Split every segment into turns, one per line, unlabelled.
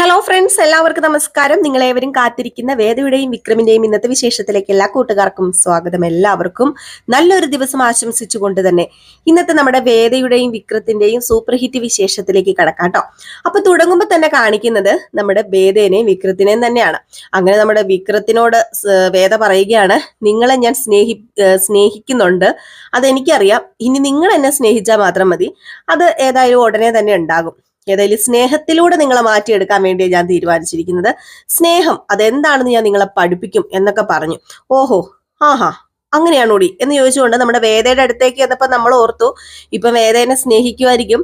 Hello friends എല്ലാവർക്കും നമസ്കാരം. നിങ്ങളേവരും കാത്തിരിക്കുന്ന വേദയുടെയും വിക്രമിന്റെയും ഇന്നത്തെ വിശേഷത്തിലേക്ക് എല്ലാ കൂട്ടുകാർക്കും സ്വാഗതം. എല്ലാവർക്കും നല്ലൊരു ദിവസം ആശംസിച്ചുകൊണ്ട് തന്നെ ഇന്നത്തെ നമ്മുടെ വേദയുടെയും വിക്രത്തിന്റെയും സൂപ്പർ ഹിറ്റ് വിശേഷത്തിലേക്ക് കടക്കാട്ടോ അപ്പൊ തുടങ്ങുമ്പോൾ തന്നെ കാണിക്കുന്നത് നമ്മുടെ വേദേനെയും വിക്രത്തിനെയും തന്നെയാണ്. അങ്ങനെ നമ്മുടെ വിക്രത്തിനോട് വേദ പറയുകയാണ് നിങ്ങളെ ഞാൻ സ്നേഹി സ്നേഹിക്കുന്നുണ്ട്. അതെനിക്കറിയാം. ഇനി നിങ്ങൾ എന്നെ സ്നേഹിച്ചാൽ മാത്രം മതി. അത് ഏതായാലും ഉടനെ തന്നെ ഉണ്ടാകും. ഏതായാലും സ്നേഹത്തിലൂടെ നിങ്ങളെ മാറ്റിയെടുക്കാൻ വേണ്ടിയാണ് ഞാൻ തീരുമാനിച്ചിരിക്കുന്നത്. സ്നേഹം അതെന്താണെന്ന് ഞാൻ നിങ്ങളെ പഠിപ്പിക്കും എന്നൊക്കെ പറഞ്ഞു. ഓഹോ ആഹാ അങ്ങനെയാണോടി എന്ന് ചോദിച്ചുകൊണ്ട് നമ്മുടെ വേദയുടെ അടുത്തേക്ക് എന്നപ്പോ നമ്മൾ ഓർത്തു ഇപ്പൊ വേദേനെ സ്നേഹിക്കുമായിരിക്കും.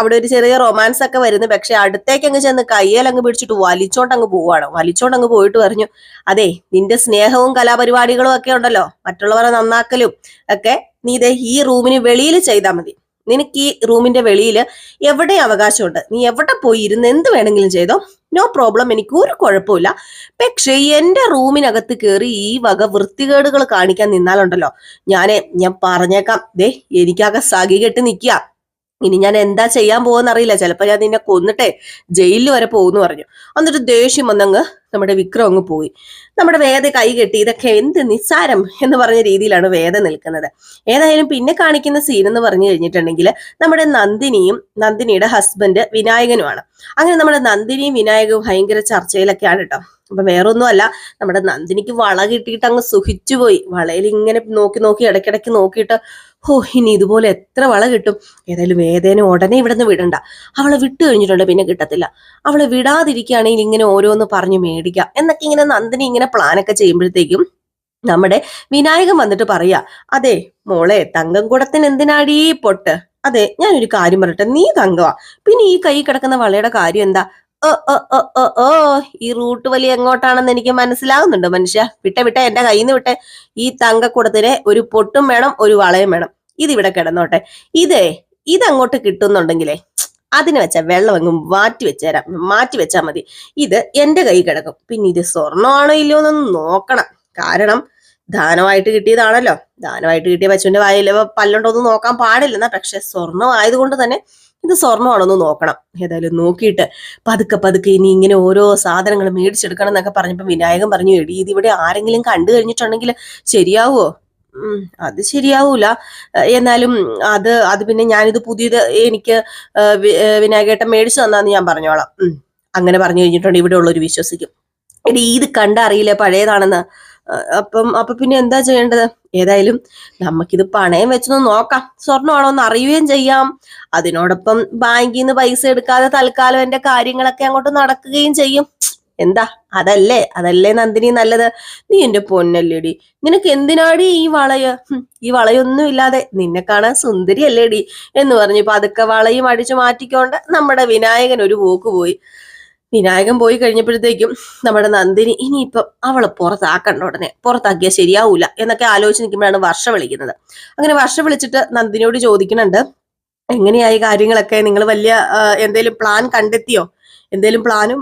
അവിടെ ഒരു ചെറിയ റൊമാൻസ് ഒക്കെ വരുന്നു. പക്ഷെ അടുത്തേക്ക് അങ്ങ് ചെന്ന് കയ്യേൽ അങ്ങ് പിടിച്ചിട്ട് വലിച്ചോണ്ട് അങ്ങ് പോവാണ് വലിച്ചോണ്ട് അങ്ങ് പോയിട്ട് പറഞ്ഞു അതെ നിന്റെ സ്നേഹവും കലാപരിപാടികളും ഒക്കെ ഉണ്ടല്ലോ. മറ്റുള്ളവരെ നന്നാക്കലും ഒക്കെ നീ ഇതേ ഈ റൂമിന് വെളിയിൽ ചെയ്താൽ മതി. നിനക്ക് ഈ റൂമിന്റെ വെളിയിൽ എവിടെ അവകാശമുണ്ട്? നീ എവിടെ പോയി ഇരുന്ന് എന്ത് വേണമെങ്കിലും ചെയ്തോ? നോ പ്രോബ്ലം എനിക്ക് ഒരു കുഴപ്പമില്ല. പക്ഷേ എന്റെ റൂമിനകത്ത് കയറി ഈ വക വൃത്തികേടുകൾ കാണിക്കാൻ നിന്നാലുണ്ടല്ലോ. ഞാനേ ഞാൻ പറഞ്ഞേക്കാം. ദേ എനിക്കാകെ സഖി കെട്ട് നിൽക്കുക ഇനി ഞാൻ എന്താ ചെയ്യാൻ പോകുന്ന അറിയില്ല ചിലപ്പോൾ ഞാൻ നിന്നെ കൊന്നിട്ടെ ജയിലിൽ വരെ പോകുന്നു പറഞ്ഞു. എന്നിട്ട് ദേഷ്യം വന്നങ്ങ് നമ്മുടെ വിക്രം അങ്ങ് പോയി. നമ്മുടെ വേദ കൈ കെട്ടി ഇതൊക്കെ എന്ത് നിസ്സാരം എന്ന് പറഞ്ഞ രീതിയിലാണ് വേദ നിൽക്കുന്നത്. ഏതായാലും പിന്നെ കാണിക്കുന്ന സീൻ എന്ന് പറഞ്ഞു കഴിഞ്ഞിട്ടുണ്ടെങ്കിൽ നമ്മുടെ നന്ദിനിയും നന്ദിനിയുടെ ഹസ്ബൻഡ് വിനായകനുമാണ്. അങ്ങനെ നമ്മുടെ നന്ദിനിയും വിനായകവും ഭയങ്കര ചർച്ചയിലൊക്കെയാണ് കേട്ടോ. അപ്പൊ വേറൊന്നുമല്ല നമ്മുടെ നന്ദിനിക്ക് വള കിട്ടിയിട്ട് അങ്ങ് സുഖിച്ചു പോയി വളയിൽ ഇങ്ങനെ നോക്കി നോക്കി ഇടയ്ക്കിടയ്ക്ക് നോക്കിയിട്ട് ഓ ഇനി ഇതുപോലെ എത്ര വള കിട്ടും? ഏതായാലും വേദന ഉടനെ ഇവിടെ നിന്ന് വിടണ്ട. അവളെ വിട്ടു കഴിഞ്ഞിട്ടുണ്ട് പിന്നെ കിട്ടത്തില്ല. അവളെ വിടാതിരിക്കുകയാണെങ്കിൽ ഇങ്ങനെ ഓരോന്ന് പറഞ്ഞു മേടിക്കാം. എന്നൊക്കെ ഇങ്ങനെ നന്ദിനി ഇങ്ങനെ പ്ലാനൊക്കെ ചെയ്യുമ്പോഴത്തേക്കും നമ്മുടെ വിനായകൻ വന്നിട്ട് പറയാ അതെ മോളെ തങ്കം കുടത്തിന് എന്തിനാടീ പൊട്ട്? അതെ ഞാനൊരു കാര്യം പറയട്ടെ നീ തങ്കവാ. പിന്നെ ഈ കൈ കിടക്കുന്ന വളയുടെ കാര്യം എന്താ? ഓ ഈ റൂട്ട് വലി എങ്ങോട്ടാണെന്ന് എനിക്ക് മനസ്സിലാവുന്നുണ്ട് മനുഷ്യ. വിട്ടെ വിട്ടെ എന്റെ കയ്യിൽ നിന്ന് വിട്ടെ. ഈ തങ്കക്കുടത്തിന് ഒരു പൊട്ടും വേണം ഒരു വളയും വേണം. ഇതിവിടെ കിടന്നോട്ടെ. ഇതേ ഇതങ്ങോട്ട് കിട്ടുന്നുണ്ടെങ്കിലേ അതിന് വെച്ച വെള്ളം എങ്ങും മാറ്റി വെച്ചേരാം മാറ്റി വെച്ചാൽ മതി. ഇത് എന്റെ കൈ കിടക്കും. പിന്നെ ഇത് സ്വർണമാണോ ഇല്ലയോ എന്നൊന്ന് നോക്കണം. കാരണം ദാനമായിട്ട് കിട്ടിയതാണല്ലോ. ദാനമായിട്ട് കിട്ടിയ പശുവിന്റെ വായിൽ പല്ലുണ്ടോ ഒന്നും നോക്കാൻ പാടില്ലെന്നാ പക്ഷെ സ്വർണമായതുകൊണ്ട് തന്നെ ഇത് സ്വർണമാണെന്ന് നോക്കണം. ഏതായാലും നോക്കിയിട്ട് പതുക്കെ പതുക്കെ ഇനി ഇങ്ങനെ ഓരോ സാധനങ്ങൾ മേടിച്ചെടുക്കണം എന്നൊക്കെ പറഞ്ഞപ്പോൾ വിനായകൻ പറഞ്ഞു എടി ഇത് ഇവിടെ ആരെങ്കിലും കണ്ടു കഴിഞ്ഞിട്ടുണ്ടെങ്കിൽ ശരിയാവോ അത് ശരിയാവൂല. എന്നാലും അത് അത് പിന്നെ ഞാനിത് പുതിയത് എനിക്ക് വിനായകേട്ടൻ മേടിച്ചു തന്നാന്ന് ഞാൻ പറഞ്ഞോളാം. അങ്ങനെ പറഞ്ഞു കഴിഞ്ഞിട്ടുണ്ട്. ഇവിടെ ഉള്ളൊരു വിശ്വസിക്കും. എടി ഇത് കണ്ടറിയില്ല? പഴയതാണെന്ന്. അപ്പം അപ്പൊ പിന്നെ എന്താ ചെയ്യേണ്ടത്? ഏതായാലും നമുക്കിത് പണയം വെച്ചൊന്ന് നോക്കാം. സ്വർണമാണോ എന്ന് അറിയുകയും ചെയ്യാം. അതിനോടൊപ്പം ബാങ്കിൽ നിന്ന് പൈസ എടുക്കാതെ തൽക്കാലം എന്റെ കാര്യങ്ങളൊക്കെ അങ്ങോട്ട് നടക്കുകയും ചെയ്യും. എന്താ? അതല്ലേ? അതല്ലേ നന്ദിനി നല്ലത്? നീ എന്റെ പൊന്നല്ലേടി. നിനക്ക് എന്തിനാടി ഈ വളയ? ഈ വളയൊന്നും ഇല്ലാതെ നിന്നെ കാണാൻ സുന്ദരി അല്ലേടി എന്ന് പറഞ്ഞു പതുക്കെ വളയും അടിച്ചു മാറ്റിക്കൊണ്ട് നമ്മുടെ വിനായകൻ ഒരു പോക്ക് പോയി. വിനായകൻ പോയി കഴിഞ്ഞപ്പോഴത്തേക്കും നമ്മുടെ നന്ദിനി ഇനിയിപ്പം അവളെ പുറത്താക്കണ്ട ഉടനെ. പുറത്താക്കിയാൽ ശരിയാവൂല എന്നൊക്കെ ആലോചിച്ച് നിൽക്കുമ്പോഴാണ് വർഷ വിളിക്കുന്നത്. അങ്ങനെ വർഷ വിളിച്ചിട്ട് നന്ദിനിയോട് ചോദിക്കുന്നുണ്ട് എങ്ങനെയായി കാര്യങ്ങളൊക്കെ? നിങ്ങൾ വലിയ എന്തെങ്കിലും പ്ലാൻ കണ്ടെത്തിയോ? എന്തേലും പ്ലാനും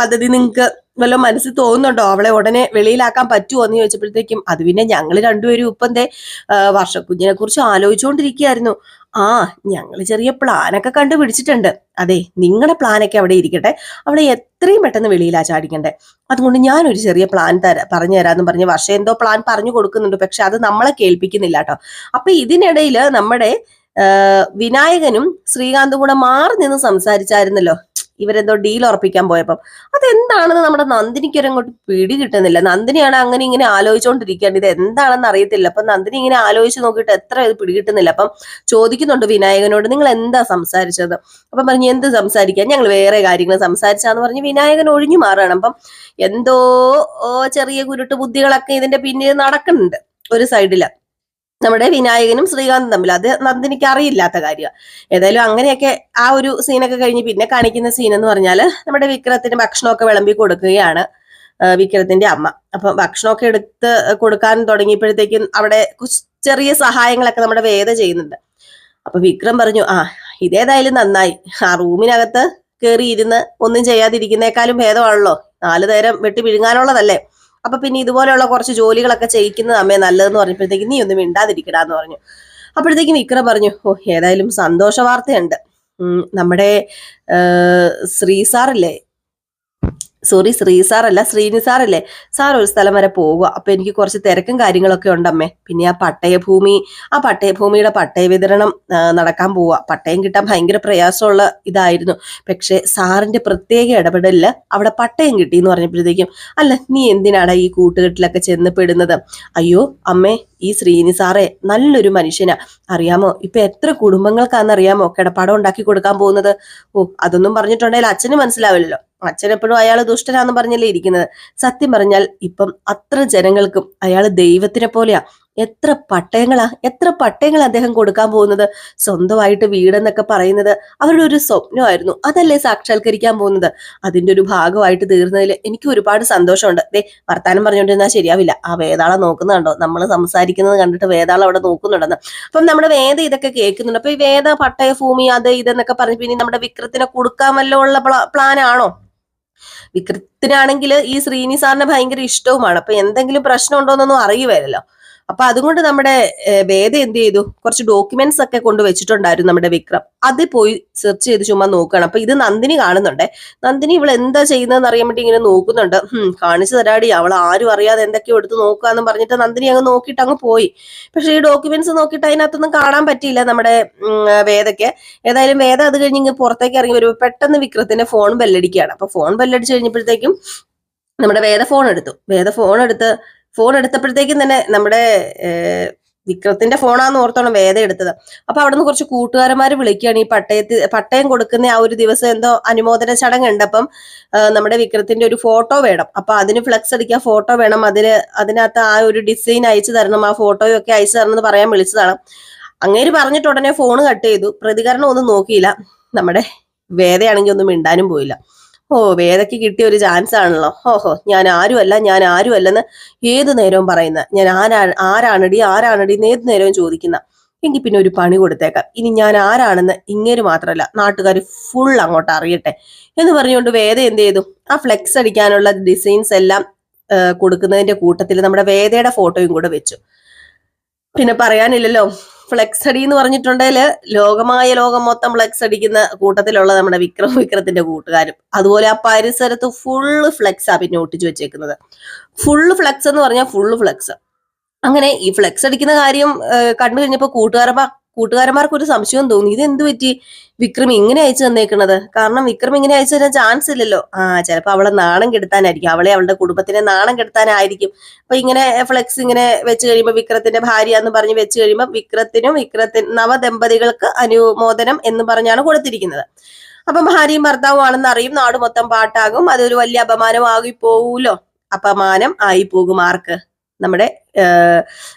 പദ്ധതി നിങ്ങൾക്ക് വല്ല മനസ്സിൽ തോന്നുന്നുണ്ടോ? അവളെ ഉടനെ വെളിയിലാക്കാൻ പറ്റുമോ എന്ന് ചോദിച്ചപ്പോഴത്തേക്കും അത് പിന്നെ ഞങ്ങൾ രണ്ടുപേരും ഇപ്പം എന്തേ വർഷക്കുഞ്ഞിനെ കുറിച്ച് ആലോചിച്ചുകൊണ്ടിരിക്കുകയായിരുന്നു ആ ഞങ്ങൾ ചെറിയ പ്ലാനൊക്കെ കണ്ടുപിടിച്ചിട്ടുണ്ട്. അതെ നിങ്ങളുടെ പ്ലാനൊക്കെ അവിടെ ഇരിക്കട്ടെ. അവളെ എത്രയും പെട്ടെന്ന് വെളിയിലാ ചാടിക്കണ്ടേ. അതുകൊണ്ട് ഞാനൊരു ചെറിയ പ്ലാൻ തരാ പറഞ്ഞു തരാമെന്ന് പറഞ്ഞ് വർഷം എന്തോ പ്ലാൻ പറഞ്ഞു കൊടുക്കുന്നുണ്ട്. പക്ഷെ അത് നമ്മളെ കേൾപ്പിക്കുന്നില്ല കേട്ടോ. അപ്പൊ ഇതിനിടയിൽ നമ്മുടെ വിനായകനും ശ്രീകാന്തും കൂടെ മാറി നിന്ന് സംസാരിച്ചായിരുന്നല്ലോ. ഇവരെന്തോ ഡീൽ ഉറപ്പിക്കാൻ പോയപ്പം. അതെന്താണെന്ന് നമ്മുടെ നന്ദിനിക്ക് ഒരു അങ്ങോട്ട് പിടി കിട്ടുന്നില്ല. നന്ദിനിയാണ് അങ്ങനെ ഇങ്ങനെ ആലോചിച്ചുകൊണ്ടിരിക്കുകയാണ് ഇത് എന്താണെന്ന് അറിയത്തില്ല. അപ്പൊ നന്ദിനി ഇങ്ങനെ ആലോചിച്ച് നോക്കിയിട്ട് എത്ര ഇത് പിടികിട്ടുന്നില്ല അപ്പം ചോദിക്കുന്നുണ്ട് വിനായകനോട് നിങ്ങൾ എന്താ സംസാരിച്ചത്? അപ്പം പറഞ്ഞു എന്ത് സംസാരിക്കാൻ? ഞങ്ങൾ വേറെ കാര്യങ്ങൾ സംസാരിച്ചാന്ന് പറഞ്ഞ് വിനായകൻ ഒഴിഞ്ഞു മാറുകയാണ്. അപ്പം എന്തോ ചെറിയ കുരുട്ട് ബുദ്ധികളൊക്കെ ഇതിന്റെ പിന്നിൽ നടക്കുന്നുണ്ട് ഒരു സൈഡിൽ നമ്മുടെ വിനായകനും ശ്രീകാന്തും തമ്മിൽ. അത് നന്ദിനിക്ക് അറിയില്ലാത്ത കാര്യമാണ് ഏതായാലും അങ്ങനെയൊക്കെ ആ ഒരു സീനൊക്കെ കഴിഞ്ഞ് പിന്നെ കാണിക്കുന്ന സീൻ എന്ന് പറഞ്ഞാൽ നമ്മുടെ വിക്രത്തിന് ഭക്ഷണമൊക്കെ വിളമ്പി കൊടുക്കുകയാണ് വിക്രത്തിന്റെ അമ്മ. അപ്പൊ ഭക്ഷണമൊക്കെ എടുത്ത് കൊടുക്കാൻ തുടങ്ങിയപ്പോഴത്തേക്കും അവിടെ ചെറിയ സഹായങ്ങളൊക്കെ നമ്മുടെ വേദ ചെയ്യുന്നുണ്ട്. അപ്പൊ വിക്രം പറഞ്ഞു ആ ഇതേതായാലും നന്നായി. ആ റൂമിനകത്ത് കയറി ഇരുന്ന് ഒന്നും ചെയ്യാതിരിക്കുന്നേക്കാളും ഭേദമാണല്ലോ. നാലു നേരം വെട്ടി വിഴുങ്ങാനുള്ളതല്ലേ? അപ്പൊ പിന്നെ ഇതുപോലെയുള്ള കുറച്ച് ജോലികളൊക്കെ ചെയ്യിക്കുന്നത് അമ്മയെ നല്ലതെന്ന് പറഞ്ഞപ്പോഴത്തേക്ക് നീ ഒന്നും മിണ്ടാതിരിക്കടാന്ന് പറഞ്ഞു. അപ്പോഴത്തേക്കും വിക്രം പറഞ്ഞു ഓ ഏതായാലും സന്തോഷ വാർത്തയുണ്ട് നമ്മുടെ ശ്രീസാറില്ലേ ശ്രീ സാറില്ലേ? സോറി ശ്രീ സാർ അല്ല ശ്രീനി സാറല്ലേ? സാർ ഒരു സ്ഥലം വരെ പോവുക. അപ്പൊ എനിക്ക് കുറച്ച് തിരക്കും കാര്യങ്ങളൊക്കെ ഉണ്ടമ്മേ. പിന്നെ ആ പട്ടയഭൂമി ആ പട്ടയഭൂമിയുടെ പട്ടയ വിതരണം നടക്കാൻ പോവുക. പട്ടയം കിട്ടാൻ ഭയങ്കര പ്രയാസമുള്ള ഇതായിരുന്നു. പക്ഷെ സാറിന്റെ പ്രത്യേക ഇടപെടലിൽ അവിടെ പട്ടയം കിട്ടി എന്ന് പറഞ്ഞപ്പോഴത്തേക്കും അല്ല നീ എന്തിനാടാ ഈ കൂട്ടുകെട്ടിലൊക്കെ ചെന്ന് പെടുന്നത്? അയ്യോ അമ്മേ ഈ ശ്രീനി സാറേ നല്ലൊരു മനുഷ്യനാ. അറിയാമോ ഇപ്പൊ എത്ര കുടുംബങ്ങൾക്കാണെന്നറിയാമോ? കിടപ്പാടം ഉണ്ടാക്കി കൊടുക്കാൻ പോകുന്നത്? ഓ അതൊന്നും പറഞ്ഞിട്ടുണ്ടെങ്കിൽ അച്ഛന് മനസ്സിലാവില്ലല്ലോ. അച്ഛൻ എപ്പോഴും അയാൾ ദുഷ്ടനാന്ന് പറഞ്ഞല്ലേ ഇരിക്കുന്നത്. സത്യം പറഞ്ഞാൽ ഇപ്പം അത്ര ജനങ്ങൾക്കും അയാൾ ദൈവത്തിനെ പോലെയാ. എത്ര പട്ടയങ്ങളാ എത്ര പട്ടയങ്ങൾ അദ്ദേഹം കൊടുക്കാൻ പോകുന്നത്. സ്വന്തമായിട്ട് വീടെന്നൊക്കെ പറയുന്നത് അവരുടെ ഒരു സ്വപ്നമായിരുന്നു. അതല്ലേ സാക്ഷാത്കരിക്കാൻ പോകുന്നത്. അതിന്റെ ഒരു ഭാഗമായിട്ട് തീർന്നതിൽ എനിക്ക് ഒരുപാട് സന്തോഷമുണ്ട്. ദേ വർത്താനം പറഞ്ഞുകൊണ്ടിരുന്നാൽ ശരിയാവില്ല. ആ വേതാളം നോക്കുന്നുണ്ടോ നമ്മൾ സംസാരിക്കുന്നത് കണ്ടിട്ട് വേതാളം അവിടെ നോക്കുന്നുണ്ടെന്ന്. അപ്പം നമ്മുടെ വേദ ഇതൊക്കെ കേൾക്കുന്നുണ്ട്. അപ്പൊ ഈ വേദ പട്ടയ ഭൂമി അത് ഇതെന്നൊക്കെ പറഞ്ഞ് പിന്നെ നമ്മുടെ വിക്രത്തിനെ കൊടുക്കാമല്ലോ ഉള്ള പ്ലാൻ ആണോ? വിക്രത്തിനാണെങ്കിൽ ഈ ശ്രീനി സാറിനെ ഭയങ്കര ഇഷ്ടവുമാണ്. അപ്പൊ എന്തെങ്കിലും പ്രശ്നം ഉണ്ടോന്നൊന്നും അറിയുമായിരുന്നല്ലോ അപ്പൊ അതുകൊണ്ട് നമ്മുടെ വേദ എന്ത് ചെയ്തു? കുറച്ച് ഡോക്യുമെന്റ്സ് ഒക്കെ കൊണ്ട് വെച്ചിട്ടുണ്ടായിരുന്നു നമ്മുടെ വിക്രം. അത് പോയി സെർച്ച് ചെയ്ത് ചുമ്മാ നോക്കുകയാണ്. അപ്പൊ ഇത് നന്ദിനി കാണുന്നുണ്ടേ. നന്ദിനി ഇവൾ എന്താ ചെയ്യുന്നതെന്ന് അറിയാൻ വേണ്ടി ഇങ്ങനെ നോക്കുന്നുണ്ട്. കാണിച്ചു തരാടി. അവൾ ആരും അറിയാതെ എന്തൊക്കെയോ എടുത്ത് നോക്കാന്ന് പറഞ്ഞിട്ട് നന്ദിനി അങ്ങ് നോക്കിയിട്ട് അങ്ങ് പോയി. പക്ഷെ ഈ ഡോക്യുമെന്റ്സ് നോക്കിയിട്ട് അതിനകത്തൊന്നും കാണാൻ പറ്റിയില്ല നമ്മുടെ വേദയ്ക്ക്. ഏതായാലും വേദ അത് കഴിഞ്ഞ് ഇങ്ങ് പുറത്തേക്ക് ഇറങ്ങി വരുമ്പോൾ പെട്ടെന്ന് വിക്രത്തിന്റെ ഫോൺ ബെല്ലടിക്കുകയാണ് അപ്പൊ ഫോൺ ബെല്ലടിച്ച് കഴിഞ്ഞപ്പോഴത്തേക്കും നമ്മുടെ വേദ ഫോൺ എടുത്തു. വേദ ഫോൺ എടുത്ത് ഫോൺ എടുത്തപ്പോഴത്തേക്കും തന്നെ നമ്മുടെ വിക്രത്തിന്റെ ഫോണാന്ന് ഓർത്തോണം വേദ എടുത്തത്. അപ്പൊ അവിടുന്ന് കുറച്ച് കൂട്ടുകാരന്മാര് വിളിക്കുകയാണ്. ഈ പട്ടയത്തിൽ പട്ടയം കൊടുക്കുന്ന ആ ഒരു ദിവസം എന്തോ അനുമോദന ചടങ്ങുണ്ട്. അപ്പം നമ്മുടെ വിക്രത്തിന്റെ ഒരു ഫോട്ടോ വേണം. അപ്പൊ അതിന് ഫ്ലെക്സ് അടിക്കാൻ ഫോട്ടോ വേണം. അതിന് അതിനകത്ത് ആ ഒരു ഡിസൈൻ അയച്ചു തരണം. ആ ഫോട്ടോയും ഒക്കെ അയച്ചു തരണം എന്ന് പറയാൻ വിളിച്ചതാണ്. അങ്ങേര് പറഞ്ഞിട്ട് ഉടനെ ഫോൺ കട്ട് ചെയ്തു. പ്രതികരണം ഒന്നും നോക്കിയില്ല. നമ്മുടെ വേദയാണെങ്കിൽ ഒന്നും മിണ്ടാനും പോയില്ല. ഓ വേദയ്ക്ക് കിട്ടിയ ഒരു ചാൻസ് ആണല്ലോ. ഓഹോ ഞാൻ ആരുമല്ല ഞാൻ ആരുമല്ലെന്ന് ഏത് നേരവും പറയുന്ന ഞാൻ ആരാ ആരാണടി ആരാണടി എന്ന് ഏത് നേരവും ചോദിക്കുന്ന എങ്കിൽ പിന്നെ ഒരു പണി കൊടുത്തേക്കാം. ഇനി ഞാൻ ആരാണെന്ന് ഇങ്ങനെ മാത്രമല്ല നാട്ടുകാർ ഫുൾ അങ്ങോട്ട് അറിയട്ടെ എന്ന് പറഞ്ഞുകൊണ്ട് വേദ എന്ത് ചെയ്തു? ആ ഫ്ലെക്സ് അടിക്കാനുള്ള ഡിസൈൻസ് എല്ലാം കൊടുക്കുന്നതിന്റെ കൂട്ടത്തിൽ നമ്മുടെ വേദയുടെ ഫോട്ടോയും കൂടെ വെച്ചു. പിന്നെ പറയാനില്ലല്ലോ ഫ്ലെക്സ് എന്ന് പറഞ്ഞിട്ടുണ്ടെങ്കിൽ ലോകമായ ലോകം മൊത്തം ഫ്ലെക്സ് അടിക്കുന്ന കൂട്ടത്തിലുള്ള നമ്മുടെ വിക്രം വിക്രത്തിന്റെ കൂട്ടുകാരും. അതുപോലെ ആ പരിസരത്ത് ഫുള്ള് ഫ്ലെക്സാ പിന്നെ ഒട്ടിച്ചു വെച്ചേക്കുന്നത്. ഫുള്ള് ഫ്ലെക്സ് എന്ന് പറഞ്ഞാൽ ഫുള്ള് ഫ്ലെക്സ് അങ്ങനെ ഈ ഫ്ലെക്സ് അടിക്കുന്ന കാര്യം കണ്ടു കഴിഞ്ഞപ്പോൾ കൂട്ടുകാരന്മാർ കൂട്ടുകാരന്മാർക്ക് ഒരു സംശയം തോന്നി. ഇത് എന്ത് പറ്റി? വിക്രം ഇങ്ങനെ അയച്ചു തന്നേക്കണത്? കാരണം വിക്രം ഇങ്ങനെ അയച്ചു തരാൻ ചാൻസ് ഇല്ലല്ലോ. ആ ചിലപ്പോ അവളെ നാണം കെടുത്താനായിരിക്കും. അവളെ അവളുടെ കുടുംബത്തിനെ നാണം കെടുത്താനായിരിക്കും. അപ്പൊ ഇങ്ങനെ ഫ്ലെക്സ് ഇങ്ങനെ വെച്ച് കഴിയുമ്പോൾ വിക്രത്തിന്റെ ഭാര്യ എന്ന് പറഞ്ഞ് വെച്ച് കഴിയുമ്പോൾ വിക്രത്തിനും വിക്രത്തിന് നവദമ്പതികൾക്ക് അനുമോദനം എന്ന് പറഞ്ഞാണ് കൊടുത്തിരിക്കുന്നത്. അപ്പം ഭാര്യയും ഭർത്താവും ആണെന്ന് അറിയും. നാട് മൊത്തം പാട്ടാകും. അതൊരു വലിയ അപമാനമാകി പോവൂലോ അപമാനം ആയി പോകും ആർക്ക്? നമ്മുടെ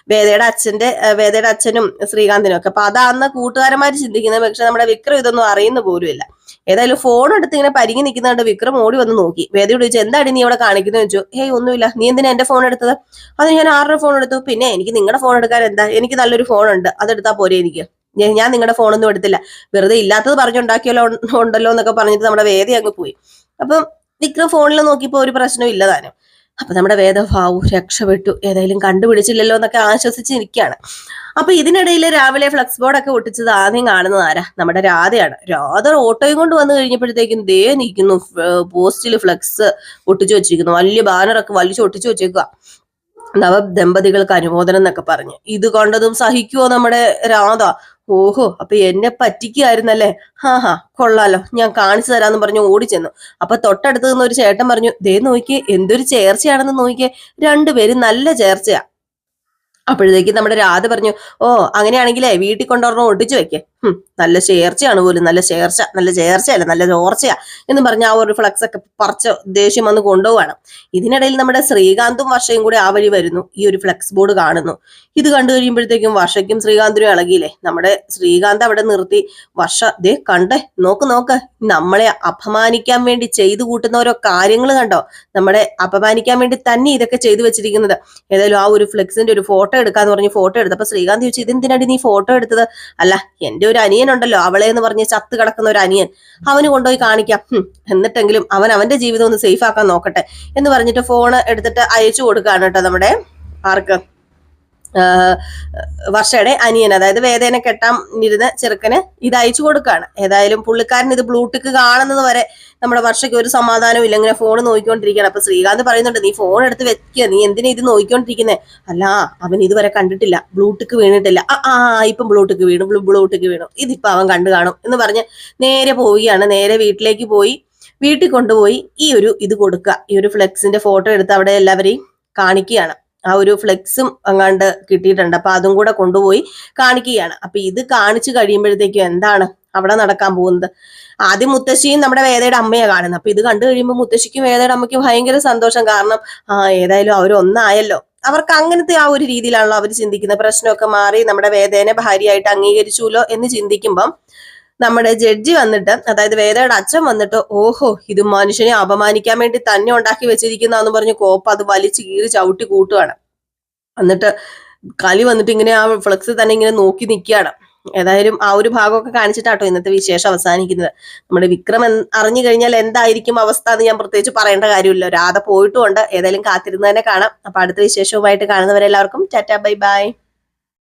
വേദയുടെ അച്ഛന്റെ വേദയുടെ അച്ഛനും ശ്രീകാന്തിനും ഒക്കെ. അപ്പൊ അതാന്ന് കൂട്ടുകാരന്മാർ ചിന്തിക്കുന്നത്. പക്ഷെ നമ്മുടെ വിക്രം ഇതൊന്നും അറിയുന്ന പോലുമില്ല. ഏതായാലും ഫോൺ എടുത്ത് ഇങ്ങനെ പരിങ്ങി നിൽക്കുന്നതുകൊണ്ട് വിക്രം ഓടി വന്ന് നോക്കി. വേദയോട് ചോദിച്ചു എന്താണ് നീ ഇവിടെ കാണിക്കുന്നത് ചോദിച്ചു ഹേയ് ഒന്നുമില്ല. നീ എന്തിനാ എന്റെ ഫോൺ എടുത്തത്? അത് ഞാൻ ആരുടെ ഫോൺ എടുത്തു? പിന്നെ എനിക്ക് നിങ്ങളുടെ ഫോൺ എടുക്കാൻ എന്താ? എനിക്ക് നല്ലൊരു ഫോൺ ഉണ്ട്. അതെടുത്താ പോരെ എനിക്ക്. ഞാൻ- നിങ്ങളുടെ ഫോണൊന്നും എടുത്തില്ല. വെറുതെ ഇല്ലാത്തത് പറഞ്ഞുണ്ടാക്കിയല്ലോ ഉണ്ടല്ലോ എന്നൊക്കെ പറഞ്ഞിട്ട് നമ്മുടെ വേദ അങ്ങ് പോയി. അപ്പം വിക്രം ഫോണിൽ നോക്കിയപ്പോ ഒരു പ്രശ്നവും ഇല്ല താനും. അപ്പൊ നമ്മുടെ വേദഭാവു രക്ഷപ്പെട്ടു. ഏതായാലും കണ്ടുപിടിച്ചില്ലല്ലോ എന്നൊക്കെ ആശ്വസിച്ചിരിക്കുകയാണ്. അപ്പൊ ഇതിനിടയിൽ രാവിലെ ഫ്ലക്സ് ബോർഡൊക്കെ ഒട്ടിച്ചത് ആദ്യം കാണുന്നത് ആരാ? നമ്മുടെ രാധയാണ്. രാധ ഓട്ടോയും കൊണ്ട് വന്നു കഴിഞ്ഞപ്പോഴത്തേക്കും ദേ നിൽക്കുന്നു. പോസ്റ്റിൽ ഫ്ലക്സ് ഒട്ടിച്ചു വെച്ചിരിക്കുന്നു. വലിയ ബാനറൊക്കെ വലിച്ചു ഒട്ടിച്ചു വെച്ചേക്കുക നവ ദമ്പതികൾക്ക് അനുമോദനം എന്നൊക്കെ പറഞ്ഞു. ഇത് കണ്ടതും സഹിക്കുവോ നമ്മുടെ രാധ? ഓഹോ അപ്പൊ എന്നെ പറ്റിക്കായിരുന്നല്ലേ? ഹാ ഹാ കൊള്ളാലോ. ഞാൻ കാണിച്ചു തരാന്ന് പറഞ്ഞു ഓടിച്ചെന്നു. അപ്പൊ തൊട്ടടുത്ത് നിന്ന് ഒരു ചേട്ടൻ പറഞ്ഞു ദേ നോക്കിയേ എന്തൊരു ചേർച്ചയാണെന്ന് നോക്കിയേ. രണ്ടുപേരും നല്ല ചേർച്ചയാ. അപ്പോഴത്തേക്ക് നമ്മുടെ രാധ പറഞ്ഞു ഓ അങ്ങനെയാണെങ്കിലേ വീട്ടിൽ കൊണ്ടുവരണം ഒട്ടിച്ചു വെക്കേ. നല്ല ചേർച്ചയാണ് പോലും നല്ല ചേർച്ച നല്ല ചേർച്ചയല്ല നല്ല ചോർച്ചയാ എന്ന് പറഞ്ഞ ആ ഒരു ഫ്ലക്സ് ഒക്കെ പറിച്ച് ദേഷ്യം വന്ന് കൊണ്ടുപോവാണ്. ഇതിനിടയിൽ നമ്മുടെ ശ്രീകാന്തും വർഷയും കൂടി ആ വഴി വരുന്നു ഈ ഒരു ഫ്ലക്സ് ബോർഡ് കാണുന്നു. ഇത് കണ്ടു കഴിയുമ്പോഴത്തേക്കും വർഷയ്ക്കും ശ്രീകാന്തിനും ഇളകിയില്ലേ? നമ്മുടെ ശ്രീകാന്ത് അവിടെ നിർത്തി വർഷ ദേ കണ്ടേ നോക്ക് നോക്ക് നമ്മളെ അപമാനിക്കാൻ വേണ്ടി ചെയ്തു കൂട്ടുന്ന ഓരോ കാര്യങ്ങൾ കണ്ടോ? നമ്മളെ അപമാനിക്കാൻ വേണ്ടി തന്നെ ഇതൊക്കെ ചെയ്തു വെച്ചിരിക്കുന്നത്. ഏതായാലും ആ ഒരു ഫ്ലെക്സിന്റെ ഒരു ഫോട്ടോ എടുക്കാന്ന് പറഞ്ഞ് ഫോട്ടോ എടുത്തപ്പോ ശ്രീകാന്ത് ചോദിച്ചു ഇതെന്തിനാടി നീ ഫോട്ടോ എടുത്തത്? അല്ല എന്റെ ഒരു അനിയനുണ്ടല്ലോ അവളെ എന്ന് പറഞ്ഞ് ചത്ത് കിടക്കുന്ന ഒരു അനിയൻ. അവന് കൊണ്ടുപോയി കാണിക്കാം. എന്നിട്ടെങ്കിലും അവൻ അവന്റെ ജീവിതം ഒന്ന് സേഫ് ആക്കാൻ നോക്കട്ടെ എന്ന് പറഞ്ഞിട്ട് ഫോൺ എടുത്തിട്ട് അയച്ചു കൊടുക്കുകയാണ് കേട്ടോ നമ്മുടെ ആർക്ക്. വർഷയുടെ അനിയൻ അതായത് വേദന കെട്ടാൻ ഇരുന്ന ചെറുക്കന് ഇത് അയച്ചു കൊടുക്കുകയാണ് ഏതായാലും പുള്ളിക്കാരൻ ഇത് ബ്ലൂടിക്ക് കാണുന്നത് വരെ നമ്മുടെ വർഷയ്ക്ക് ഒരു സമാധാനവും ഇല്ല. ഇങ്ങനെ ഫോൺ നോക്കിക്കൊണ്ടിരിക്കുകയാണ്. അപ്പൊ ശ്രീകാന്ത് പറയുന്നുണ്ട് നീ ഫോൺ എടുത്ത് വെക്കുക. നീ എന്തിനാ ഇത് നോക്കിക്കൊണ്ടിരിക്കുന്നത് അല്ല അവൻ ഇതുവരെ കണ്ടിട്ടില്ല. ബ്ലൂടിക്ക് വീണിട്ടില്ല. ആ ആ ഇപ്പം ബ്ലൂടിക്ക് വീണു. ബ്ലൂ ബ്ലൂടിക്ക് വീണു. ഇതിപ്പോ അവൻ കണ്ടു കാണും. എന്ന് പറഞ്ഞ് നേരെ പോവുകയാണ്. നേരെ വീട്ടിലേക്ക് പോയി. വീട്ടിൽ കൊണ്ടുപോയി ഈ ഒരു ഇത് കൊടുക്കുക. ഈ ഒരു ഫ്ലെക്സിന്റെ ഫോട്ടോ എടുത്ത് അവിടെ എല്ലാവരെയും കാണിക്കുകയാണ്. ആ ഒരു ഫ്ലെക്സും അങ്ങാണ്ട് കിട്ടിയിട്ടുണ്ട്. അപ്പൊ അതും കൂടെ കൊണ്ടുപോയി കാണിക്കുകയാണ്. അപ്പൊ ഇത് കാണിച്ചു കഴിയുമ്പോഴത്തേക്കും എന്താണ് അവിടെ നടക്കാൻ പോകുന്നത്? ആദ്യം മുത്തശ്ശിയും നമ്മുടെ വേദയുടെ അമ്മയെ കാണുന്നത്. അപ്പൊ ഇത് കണ്ടു കഴിയുമ്പോൾ മുത്തശ്ശിക്കും വേദയുടെ അമ്മയ്ക്കും ഭയങ്കര സന്തോഷം. കാരണം ആ ഏതായാലും അവരൊന്നായല്ലോ അവർക്ക് അങ്ങനത്തെ ആ ഒരു രീതിയിലാണല്ലോ അവർ ചിന്തിക്കുന്നത്. പ്രശ്നമൊക്കെ മാറി നമ്മുടെ വേദേനെ ഭാര്യയായിട്ട് അംഗീകരിച്ചുല്ലോ എന്ന് ചിന്തിക്കുമ്പം നമ്മുടെ ജഡ്ജി വന്നിട്ട് അതായത് വേദയുടെ അച്ഛൻ വന്നിട്ട് ഓഹോ ഇത് മനുഷ്യനെ അപമാനിക്കാൻ വേണ്ടി തന്നെ ഉണ്ടാക്കി വെച്ചിരിക്കുന്ന എന്ന് പറഞ്ഞ് കോപ്പ അത് വലിച്ചു കീറി ചവിട്ടി കൂട്ടുകയാണ് എന്നിട്ട് കലി വന്നിട്ട് ഇങ്ങനെ ആ ഫ്ലെക്സ് തന്നെ ഇങ്ങനെ നോക്കി നിൽക്കുകയാണ്. ഏതായാലും ആ ഒരു ഭാഗമൊക്കെ കാണിച്ചിട്ടാട്ടോ ഇന്നത്തെ വിശേഷം അവസാനിക്കുന്നത്. നമ്മുടെ വിക്രം അറിഞ്ഞു കഴിഞ്ഞാൽ എന്തായിരിക്കും അവസ്ഥ എന്ന് ഞാൻ പ്രത്യേകിച്ച് പറയേണ്ട കാര്യമില്ല. രാധ പോയിട്ടുമുണ്ട്. ഏതായാലും കാത്തിരുന്ന് തന്നെ കാണാം. അപ്പൊ അടുത്ത വിശേഷവുമായിട്ട് കാണുന്നവരെല്ലാവർക്കും ടാറ്റാ ബൈ ബൈ.